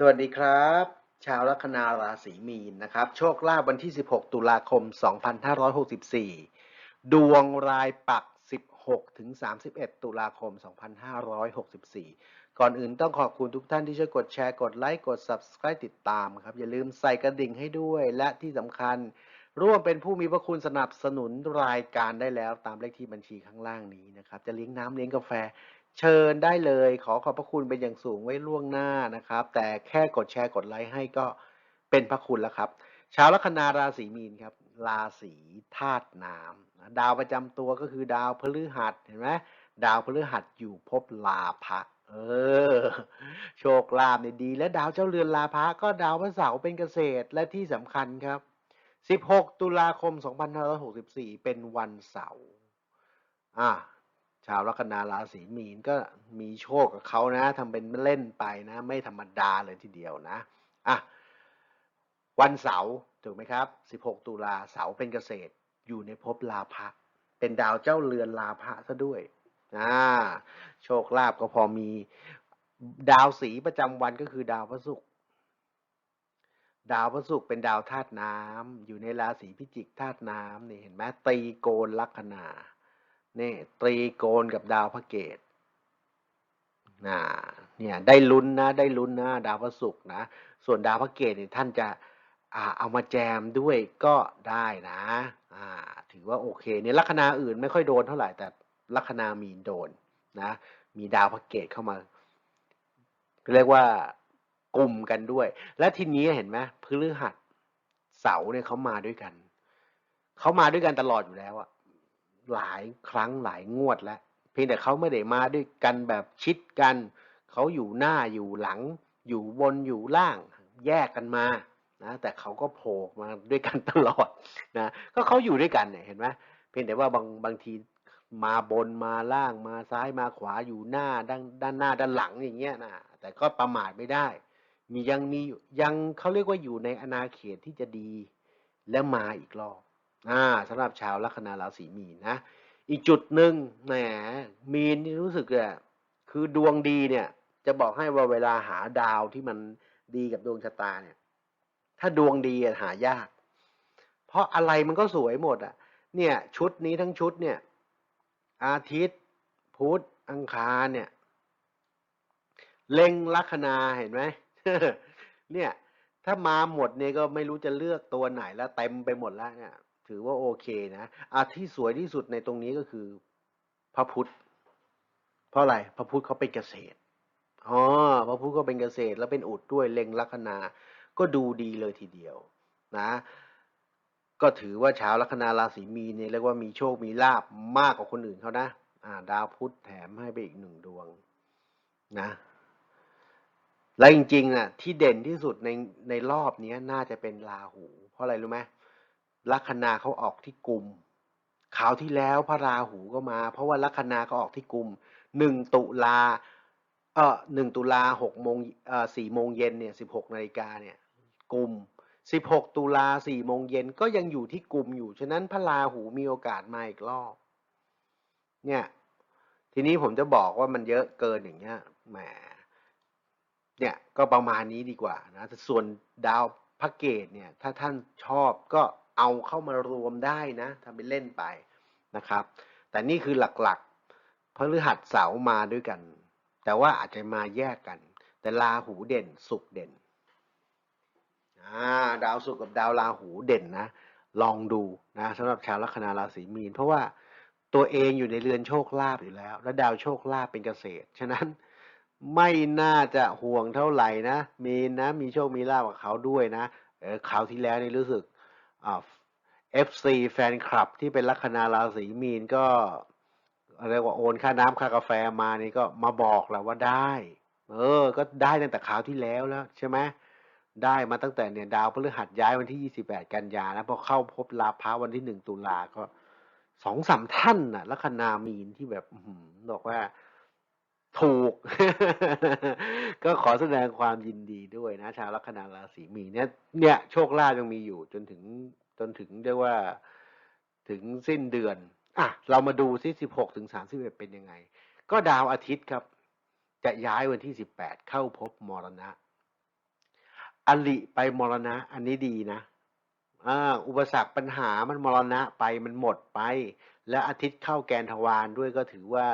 สวัสดีครับ ชาวลัคนาราศีมีนนะครับ โชคลาภวันที่ 16 ตุลาคม 2564 ดวงรายปัก 16 ถึง 31 ตุลาคม 2564 ก่อนอื่นต้องขอบคุณทุกท่านที่ช่วยกดแชร์ กดไลค์ กด Subscribe ติดตามครับ อย่าลืมใส่กระดิ่งให้ด้วย และที่สำคัญ ร่วมเป็นผู้มีพระคุณสนับสนุนรายการได้แล้วตามเลขที่บัญชีข้างล่างนี้นะครับ จะเลี้ยงน้ำเลี้ยงกาแฟ เชิญได้เลย ขอขอบพระคุณเป็นอย่างสูงไว้ล่วงหน้านะครับ แต่แค่กดแชร์กดไลค์ให้ก็เป็นพระคุณแล้วครับชาวลัคนาราศีมีนครับ ราศีธาตุน้ำดาวประจำตัวก็คือดาวพฤหัสเห็นไหมดาวพฤหัสอยู่ภพลาภะเออ โชคลาภเนี่ยดี และดาวเจ้าเรือนลาภะก็ดาวพระเสาร์เป็นเกษตรและที่สำคัญครับ 16 ตุลาคม 2564 เป็นวันเสาร์อ่า ชาวลัคนาราศีมีนก็มีโชคกับเขานะทำเป็นเล่นไปนะ ไม่ธรรมดาเลยทีเดียวนะอะวันเสาร์ถูกไหมครับ 16 ตุลาเสาร์เป็นเกษตรอยู่ในภพลาภะเป็นดาวเจ้าเรือนลาภะซะด้วยอ่าโชคลาภก็พอมีดาวสีประจำวันก็คือดาวพระศุกร์ดาวพระศุกร์เป็นดาวธาตุน้ำอยู่ในราศีพิจิกธาตุน้ำนี่เห็นไหมตีโกนลัคนา นี่ตรีโกนกับดาวพระเกตนะเนี่ยได้ลุ้นนะได้ลุ้นนะดาวพระศุกร์นะส่วนดาวพระเกตเนี่ยท่านจะอาเอามาแจมด้วยก็ได้นะอ่าถือว่าโอเคเนี่ยลัคนาอื่นไม่ค่อยโดนเท่าไหร่แต่ลัคนามีนโดนนะมีดาวพระเกตเข้ามา เรียกว่ากลุ่มกันด้วย และทีนี้เห็นไหมพฤหัสเสาเนี่ยเขามาด้วยกันเขามาด้วยกันตลอดอยู่แล้วอะ หลายครั้งหลายงวดแล้ว เพียงแต่เขาไม่ได้มาด้วยกันแบบชิดกัน เขาอยู่หน้าอยู่หลัง อยู่บนอยู่ล่าง แยกกันมานะแต่เขาก็โผล่มาด้วยกันตลอดนะก็เขาอยู่ด้วยกันเนี่ยเห็นไหมเพียงแต่ว่าบางบางทีมาบนมาล่างมาซ้ายมาขวาอยู่หน้าด้านด้านหน้าด้านหลังอย่างเงี้ยนะแต่ก็ประมาทไม่ได้ มียังมียังเขาเรียกว่าอยู่ในอนาเขตที่จะดีและมาอีกรอบ อ่าสำหรับชาวลัคนาราศีมีนนะ อีกจุดหนึ่งแหมมีนนี่รู้สึกอะคือดวงดีเนี่ย จะบอกให้ว่าเวลาหาดาวที่มันดีกับดวงชะตาเนี่ย ถ้าดวงดีอะหายาก เพราะอะไรมันก็สวยหมดอะ เนี่ย ชุดนี้ทั้งชุดเนี่ย อาทิตย์ พุธอังคารเนี่ยเล็งลัคนาเห็นไหมเนี่ย ถ้ามาหมดเนี่ยก็ไม่รู้จะเลือกตัวไหนแล้วเต็มไปหมดแล้วเนี่ย ถือว่าโอเคนะอาที่สวยที่สุดในตรงนี้ก็คือ พระพุทธ เพราะอะไร พระพุทธเขาเป็นเกษตรอ๋อพระพุทธก็เป็นเกษตร แล้วเป็นอุดด้วยเล็งลัคนา ก็ดูดีเลยทีเดียว นะ ก็ถือว่าชาวลัคนาราศีมีนเนี่ยเรียกว่ามีโชคมีลาบมากกว่าคนอื่นเขานะอ่า ดาวพุธแถมให้ไปอีกหนึ่งดวง นะและจริงๆอะที่เด่นที่สุดในในรอบนี้น่าจะเป็นราหู เพราะอะไรรู้ไหม ลัคนาเขาออกที่กลุ่มข่าวที่แล้วพระราหูก็มา เพราะว่าลัคนาเขาออกที่กลุ่มหนึ่งตุลาเออหนึ่งตุลาหกโมงเอ่อสี่โมงเย็นเนี่ยสิบหกนาฬิกาเนี่ยกลุ่มสิบหกตุลาสี่โมงเย็นก็ยังอยู่ที่กลุ่มอยู่ ฉะนั้นพระราหูมีโอกาสมาอีกรอบ เนี่ย ทีนี้ผมจะบอกว่ามันเยอะเกินอย่างเงี้ยแหมเนี่ยก็ประมาณนี้ดีกว่านะส่วนดาวพระเกตเนี่ย ถ้าท่านชอบก็ เอาเข้ามารวมได้นะทำเป็นเล่นไปนะครับ แต่นี่คือหลักๆพฤหัสเสาร์มาด้วยกัน แต่ว่าอาจจะมาแยกกัน แต่ราหูเด่นสุกเด่นาดาวสุกกับดาวราหูเด่นนะ ลองดูนะสำหรับชาวลัคนาราศีมีน เพราะว่าตัวเองอยู่ในเรือนโชคลาภอยู่แล้ว และดาวโชคลาภเป็นเกษตร ฉะนั้นไม่น่าจะห่วงเท่าไหร่นะมีนนะมีโชคมีลาภกับเขาด้วยนะเออคราวที่แล้วนี่รู้สึก เอ่า FC แฟนคลับที่เป็นลัคนาราศีมีนก็เรียกว่าโอนค่าน้ำค่ากาแฟมานี่ก็มาบอกแหละว่าได้ เออ ก็ได้ตั้งแต่คราวที่แล้วแล้วใช่ไหมได้มาตั้งแต่เนี่ยดาวพฤหัสย้ายวันที่ 28 กันยาแล้วพอเข้าพบลาภะวันที่ 1 ตุลาก็สองสามท่านน่ะลัคนามีนที่แบบอบอกว่า ถูก ก็ขอแสดงความยินดีด้วยนะ ชาวลัคนาราศีมีนเนี่ยเนี่ยโชคลาภยังมีอยู่จนถึงจนถึงเรียกว่าถึงสิ้นเดือน อะ เรามาดูซิ16ถึง31เป็นยังไง ก็ดาวอาทิตย์ครับ จะย้ายวันที่18เข้าพบมรณะ อลิไปมรณะ อันนี้ดีนะอ่าอุปสรรคปัญหามันมรณะไปมันหมดไป แล้วอาทิตย์เข้าแกนทวารด้วยก็ถือว่า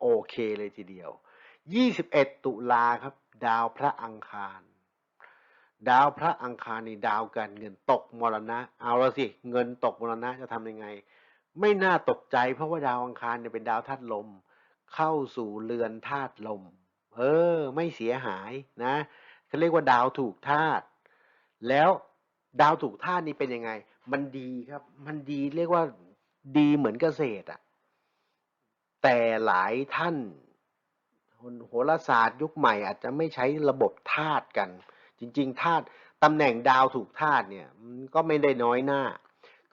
โอเคเลยทีเดียว 21 ตุลาครับ ดาวพระอังคาร ดาวพระอังคารนี่ดาวการเงินตกมรณะ เอาละสิ เงินตกมรณะจะทำยังไง ไม่น่าตกใจเพราะว่าดาวอังคารเนี่ยเป็นดาวธาตุลม เข้าสู่เรือนธาตุลม เออ ไม่เสียหายนะเขาเรียกว่าดาวถูกธาตุแล้วดาวถูกธาตุนี่เป็นยังไง มันดีครับ มันดีเรียกว่าดีเหมือนเกษตรอะ แต่หลายท่านโหราศาสตร์ยุคใหม่อาจจะไม่ใช้ระบบธาตุกัน จริง ๆธาตุตำแหน่งดาวถูกธาตุเนี่ยก็ไม่ได้น้อยหน้า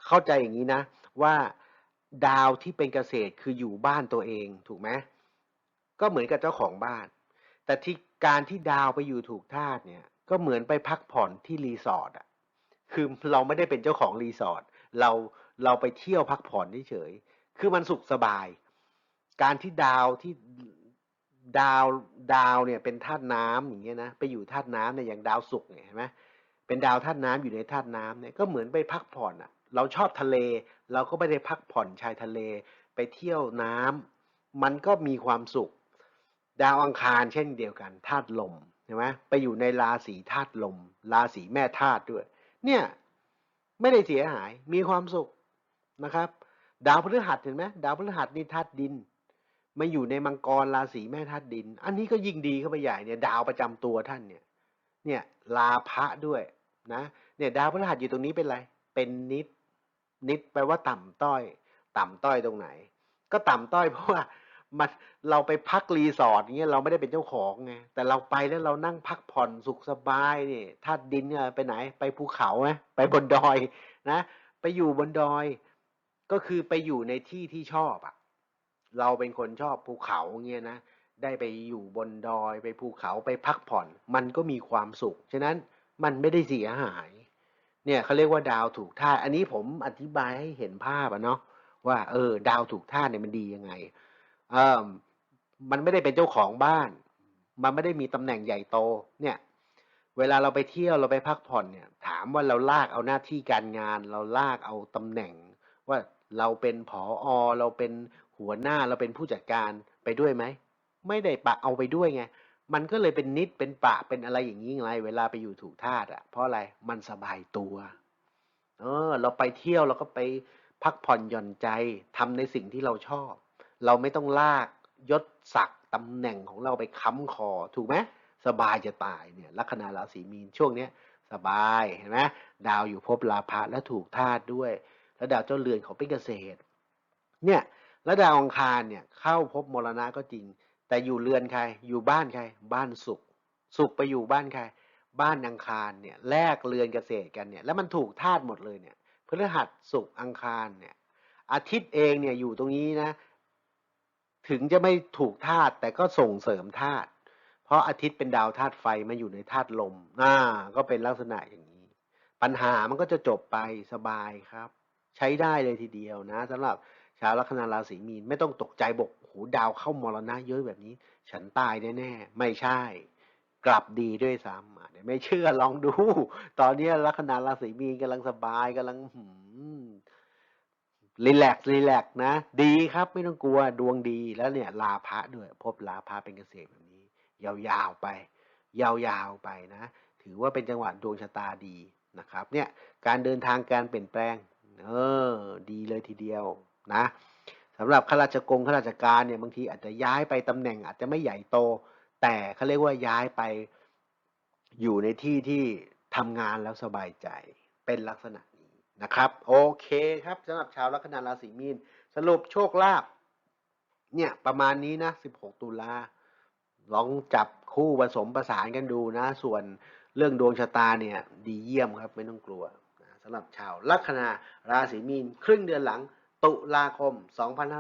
เข้าใจอย่างนี้นะ ว่าดาวที่เป็นเกษตรคืออยู่บ้านตัวเองถูกไหมก็เหมือนกับเจ้าของบ้าน แต่ที่การที่ดาวไปอยู่ถูกธาตุเนี่ย ก็เหมือนไปพักผ่อนที่รีสอร์ทอะคือเราไม่ได้เป็นเจ้าของรีสอร์ทเราเราไปเที่ยวพักผ่อนเฉยๆคือมันสุขสบาย การที่ดาวที่ดาวดาวเนี่ยเป็นธาตุน้ำอย่างเงี้ยนะไปอยู่ธาตุน้ำเนี่ยอย่างดาวศุกร์เนี่ยเห็นไหมเป็นดาวธาตุน้ำอยู่ในธาตุน้ำเนี่ยก็เหมือนไปพักผ่อนอะ เราชอบทะเล เราก็ไม่ได้พักผ่อนชายทะเล ไปเที่ยวน้ำมันก็มีความสุข ดาวอังคารเช่นเดียวกันธาตุลมเห็นไหมไปอยู่ในราศีธาตุลม ราศีแม่ธาตุด้วย เนี่ยไม่ได้เสียหายมีความสุขนะครับ ดาวพฤหัสเห็นไหมดาวพฤหัสนี่ธาตุดิน มาอยู่ในมังกรราศีแม่ธาตุดิน อันนี้ก็ยิ่งดีเข้าไปใหญ่เนี่ยดาวประจำตัวท่านเนี่ย เนี่ยลาภะด้วยนะ เนี่ยดาวพฤหัสอยู่ตรงนี้เป็นอะไร เป็นนิด นิดแปลว่าต่ำต้อย ต่ำต้อยตรงไหน ก็ต่ำต้อยเพราะว่ามันเราไปพักรีสอร์ทอย่างเงี้ยเราไม่ได้เป็นเจ้าของไงแต่เราไปแล้วเรานั่งพักผ่อนสุขสบายนี่ธาตุดินเนี่ยไปไหน ไปภูเขาไหมไปบนดอยนะ ไปอยู่บนดอย ก็คือไปอยู่ในที่ที่ชอบอะ เราเป็นคนชอบภูเขาเงี้ยนะได้ไปอยู่บนดอยไปภูเขาไปพักผ่อน มันก็มีความสุข ฉะนั้นมันไม่ได้เสียหาย เนี่ยเขาเรียกว่าดาวถูกธาอันนี้ผมอธิบายให้เห็นภาพอะเนาะว่าเออ ดาวถูกธาเนี่ยมันดียังไงเออมันไม่ได้เป็นเจ้าของบ้าน มันไม่ได้มีตำแหน่งใหญ่โต เนี่ย เวลาเราไปเที่ยวเราไปพักผ่อนเนี่ย ถามว่าเราลากเอาหน้าที่การงาน เราลากเอาตำแหน่ง ว่า เราเป็นผออเราเป็นหัวหน้าเราเป็นผู้จัดการไปด้วยไหม ไม่ได้ปะเอาไปด้วยไง มันก็เลยเป็นนิดเป็นปะเป็นอะไรอย่างนี้ไง เวลาไปอยู่ถูกธาตอะ เพราะอะไรมันสบายตัว เออ เราไปเที่ยวเราก็ไปพักผ่อนหย่อนใจทำในสิ่งที่เราชอบ เราไม่ต้องลากยศศักดิ์ตำแหน่งของเราไปค้ำคอ ถูกไหมสบายจะตายเนี่ยลัคนาราศีมีนช่วงเนี้ยสบายเห็นไหมดาวอยู่ภพลาภะและถูกธาตุด้วย แล้วดาวเจ้าเรือนของเป็นเกษตร เนี่ยแล้วดาวอังคารเนี่ยเข้าพบมรณะก็จริง แต่อยู่เรือนใคร อยู่บ้านใคร บ้านสุข สุขไปอยู่บ้านใคร บ้านอังคารเนี่ยแลกเรือนเกษตรกันเนี่ยแล้วมันถูกธาตุหมดเลยเนี่ยพฤหัสสุขอังคารเนี่ยอาทิตย์เองเนี่ยอยู่ตรงนี้นะ ถึงจะไม่ถูกธาตุแต่ก็ส่งเสริมธาตุเพราะอาทิตย์เป็นดาวธาตุไฟมาอยู่ในธาตุลมอ่าก็เป็นลักษณะอย่างนี้ ปัญหามันก็จะจบไปสบายครับ ใช้ได้เลยทีเดียวนะสำหรับชาวลัคนาราศีมีนไม่ต้องตกใจบอกโหดาวเข้ามรณะเยอะแบบนี้ ฉันตายแน่ๆไม่ใช่ กลับดีด้วยซ้ำไม่เชื่อลองดู ตอนนี้ลัคนาราศีมีนกำลังสบายกำลังรีแลกซ์รีแลกซ์นะ ดีครับไม่ต้องกลัวดวงดีแล้วเนี่ย ลาภะด้วย พบลาภะเป็นเกษตรแบบนี้ ยาวๆไป ยาวๆไปนะ ถือว่าเป็นจังหวะดวงชะตาดีนะครับ เนี่ยการเดินทางการเปลี่ยนแปลง เออ ดีเลยทีเดียวนะสำหรับข้าราชกงข้าราชการเนี่ยบางทีอาจจะย้ายไปตำแหน่งอาจจะไม่ใหญ่โต แต่เขาเรียกว่าย้ายไปอยู่ในที่ที่ทำงานแล้วสบายใจเป็นลักษณะนี้นะครับ โอเคครับสำหรับชาวลัคนาราศีมีน สรุปโชคลาภเนี่ยประมาณนี้นะ 16 ตุลาลองจับคู่ผสมประสานกันดูนะ ส่วนเรื่องดวงชะตาเนี่ย ดีเยี่ยมครับไม่ต้องกลัว สำหรับชาวลัคนาราศีมีน ครึ่งเดือนหลัง ตุลาคม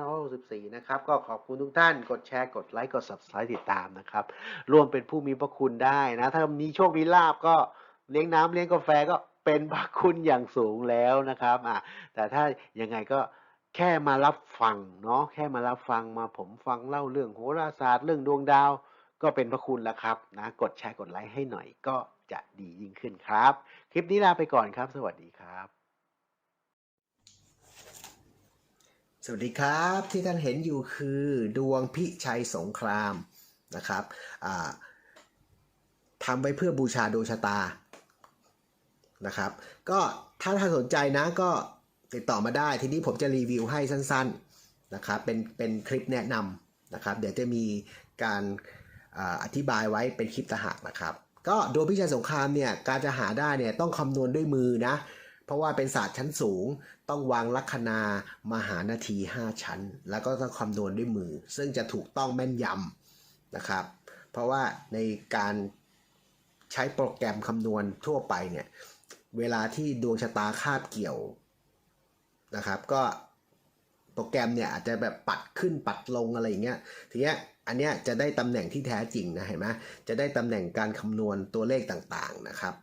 2564 นะครับ ก็ขอบคุณทุกท่าน กดแชร์กดไลค์กด subscribe ติดตามนะครับ ร่วมเป็นผู้มีพระคุณได้นะ ถ้ามีโชคมีลาบก็เลี้ยงน้ำเลี้ยงกาแฟก็เป็นพระคุณอย่างสูงแล้วนะครับอะแต่ถ้ายังไงก็แค่มารับฟังเนาะแค่มารับฟังมาผมฟังเล่าเรื่องโหราศาสตร์เรื่องดวงดาว ก็เป็นพระคุณแล้วครับนะกดแชร์กดไลค์ให้หน่อยก็ จะดียิ่งขึ้นครับ คลิปนี้ลาไปก่อนครับ สวัสดีครับ สวัสดีครับที่ท่านเห็นอยู่คือดวงพิชัยสงครามนะครับทำไว้เพื่อบูชาดวงชะตานะครับ ก็ถ้าท่านสนใจนะก็ติดต่อมาได้ทีนี้ผมจะรีวิวให้สั้นๆนะครับเป็นเป็นคลิปแนะนำนะครับ เดี๋ยวจะมีการอาอธิบายไว้เป็นคลิปตางหากนะครับ ก็ดวงพิชัยสงครามเนี่ยการจะหาได้เนี่ยต้องคำนวณด้วยมือนะ เพราะว่าเป็นศาสตร์ชั้นสูง ต้องวางลัคนา มหานาที 5 ชั้น แล้วก็ต้องคำนวณด้วยมือ ซึ่งจะถูกต้องแม่นยำนะครับ เพราะว่าในการใช้โปรแกรมคำนวณทั่วไปเนี่ยเวลาที่ดวงชะตาคาบเกี่ยวนะครับ ก็โปรแกรมเนี่ยอาจจะแบบปัดขึ้นปัดลงอะไรอย่างเงี้ยทีเนี้ย อันเนี้ยจะได้ตำแหน่งที่แท้จริงนะเห็นไหมจะได้ตำแหน่งการคำนวณตัวเลขต่างๆนะครับ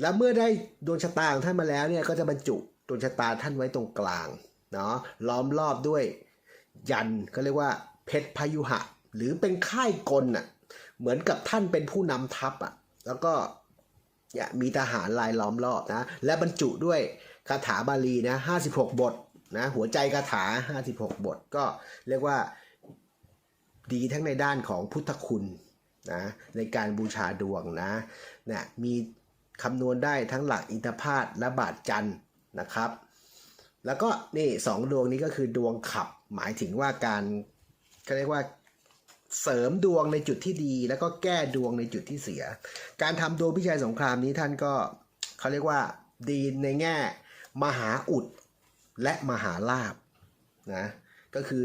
แล้วเมื่อได้ดวงชะตาของท่านมาแล้วเนี่ยก็จะบรรจุดวงชะตาท่านไว้ตรงกลางเนาะล้อมรอบด้วยยันก็เรียกว่าเพชรพยุหะ หรือเป็นค่ายกลน่ะเหมือนกับท่านเป็นผู้นำทัพอะแล้วก็เนี่ยมีทหารลายล้อมรอบนะและบรรจุด้วยคาถาบาลีนะ56 บทนะหัวใจคาถา 56 บท ก็เรียกว่า ดีทั้งในด้านของพุทธคุณนะในการบูชาดวงนะเนี่ยมีคำนวณได้ทั้งหลักอินทพาตและบาทจันนะครับ แล้วก็นี่สองดวงนี้ก็คือดวงขับหมายถึงว่าการเขาเรียกว่าเสริมดวงในจุดที่ดี แล้วก็แก้ดวงในจุดที่เสีย การทำดวงพิชัยสงครามนี้ท่านก็เขาเรียกว่าดีในแง่ มหาอุดและมหาลาบนะก็คือ